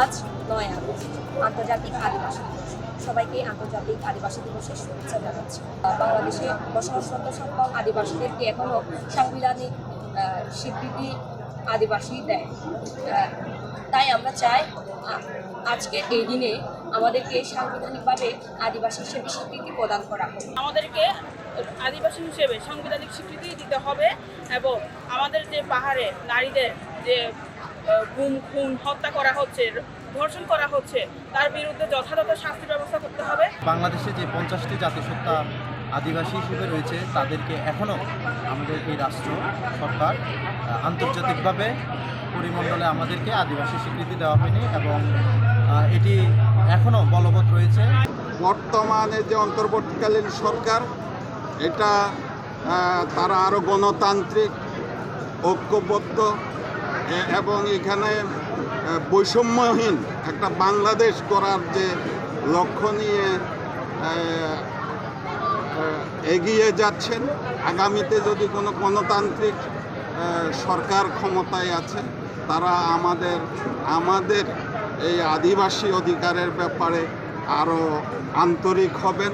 আজ নয় আগস্ট, আন্তর্জাতিক আদিবাসী দিবস। সবাইকে আন্তর্জাতিক আদিবাসী দিবসের শুভেচ্ছা জানাচ্ছি। বাংলাদেশে বসবাসরত সংখ্যক আদিবাসীদেরকে এখনও সাংবিধানিক স্বীকৃতি আদিবাসী দেয়। তাই আমরা চাই আজকে এই দিনে আমাদেরকে সাংবিধানিকভাবে আদিবাসী হিসেবে স্বীকৃতি প্রদান করা হোক। আমাদেরকে আদিবাসী হিসেবে সাংবিধানিক স্বীকৃতি দিতে হবে এবং আমাদের যে পাহাড়ে নারীদের যে গুম খুন হত্যা করা হচ্ছে ধর্ষণ করা হচ্ছে তার বিরুদ্ধে যথাযথ শাস্তি ব্যবস্থা করতে হবে। বাংলাদেশে যে পঞ্চাশটি জাতিসত্তা আদিবাসী হিসেবে রয়েছে তাদেরকে এখনও আমাদের এই রাষ্ট্র সরকার আন্তর্জাতিকভাবে পরিমণ্ডলে আমাদেরকে আদিবাসী স্বীকৃতি দেওয়া হয়নি এবং এটি এখনও বলবৎ রয়েছে। বর্তমানে যে অন্তর্বর্তীকালীন সরকার এটা তারা আরও গণতান্ত্রিক ঐক্যবদ্ধ এবং এখানে বৈষম্যহীন একটা বাংলাদেশ করার যে লক্ষ্য নিয়ে এগিয়ে যাচ্ছেন, আগামীতে যদি কোনো গণতান্ত্রিক সরকার ক্ষমতায় আছে, তারা আমাদের আমাদের এই আদিবাসী অধিকারের ব্যাপারে আরও আন্তরিক হবেন।